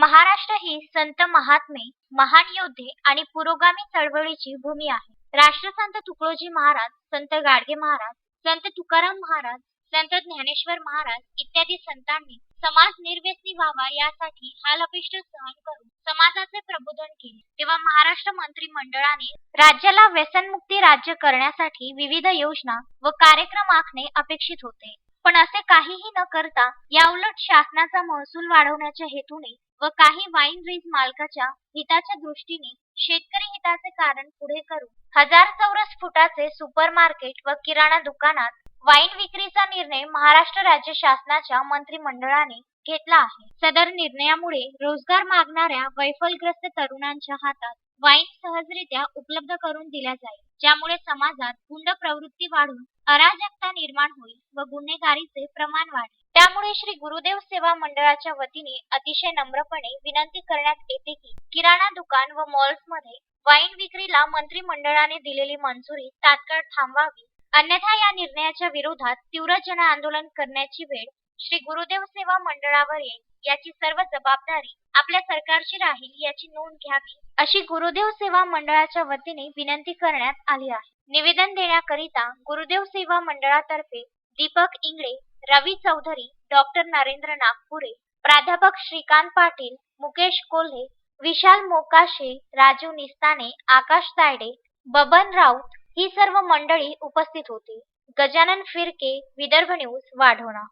महाराष्ट्र ही संत महात्मे महान योद्धे आणि पुरोगामी चळवळीची भूमी आहे. राष्ट्रसंत तुकडोजी महाराज संत गाडगे महाराज संत तुकाराम महाराज संत ज्ञानेश्वर महाराज इत्यादी संतांनी समाज निर्व्यसनी व्हावा यासाठी हालअपेष्ट सहन करून समाजाचे प्रबोधन केले. तेव्हा महाराष्ट्र मंत्रिमंडळाने राज्याला व्यसनमुक्ती राज्य करण्यासाठी विविध योजना व कार्यक्रम आखणे अपेक्षित होते. पण असे काहीही न करता याउलट शासनाचा महसूल वाढवण्याच्या हेतूने व काही वाईन रीज मालकाच्या हिताच्या दृष्टीने शेतकरी हिताचे कारण पुढे करून हजार चौरस फुटाचे सुपर मार्केट व किराणा दुकानात वाईन विक्रीचा निर्णय महाराष्ट्र राज्य शासनाच्या मंत्रिमंडळाने घेतला आहे. सदर निर्णयामुळे रोजगार मागणाऱ्या वैफलग्रस्त तरुणांच्या हातात वाईन सहजरित्या उपलब्ध करून दिल्या जाईल ज्यामुळे समाजात गुंड प्रवृत्ती वाढून अराजकता निर्माण होईल व गुन्हेगारीचे प्रमाण वाढेल. त्यामुळे श्री गुरुदेव सेवा मंडळाच्या वतीने अतिशय नम्रपणे विनंती करण्यात येते की किराणा दुकान व मॉल्समध्ये वाईन विक्रीला मंत्रिमंडळाने दिलेली मंजुरी तात्काळ थांबवावी अन्यथा या निर्णयाच्या विरोधात तीव्र जन आंदोलन करण्याची वेळ श्री गुरुदेव सेवा मंडळावर येईल याची सर्व जबाबदारी आपल्या सरकारची राहील याची नोंद घ्यावी अशी गुरुदेव सेवा मंडळाच्या वतीने विनंती करण्यात आली आहे. निवेदन देण्याकरिता गुरुदेव सेवा मंडळातर्फे दीपक इंगळे रवी चौधरी डॉक्टर नरेंद्र नागपुरे प्राध्यापक श्रीकांत पाटील मुकेश कोल्हे विशाल मोकाशे राजू निस्ताने आकाश तायडे बबन राऊत ही सर्व मंडळी उपस्थित होती. गजानन फिरके विदर्भ न्यूज वाढवणा.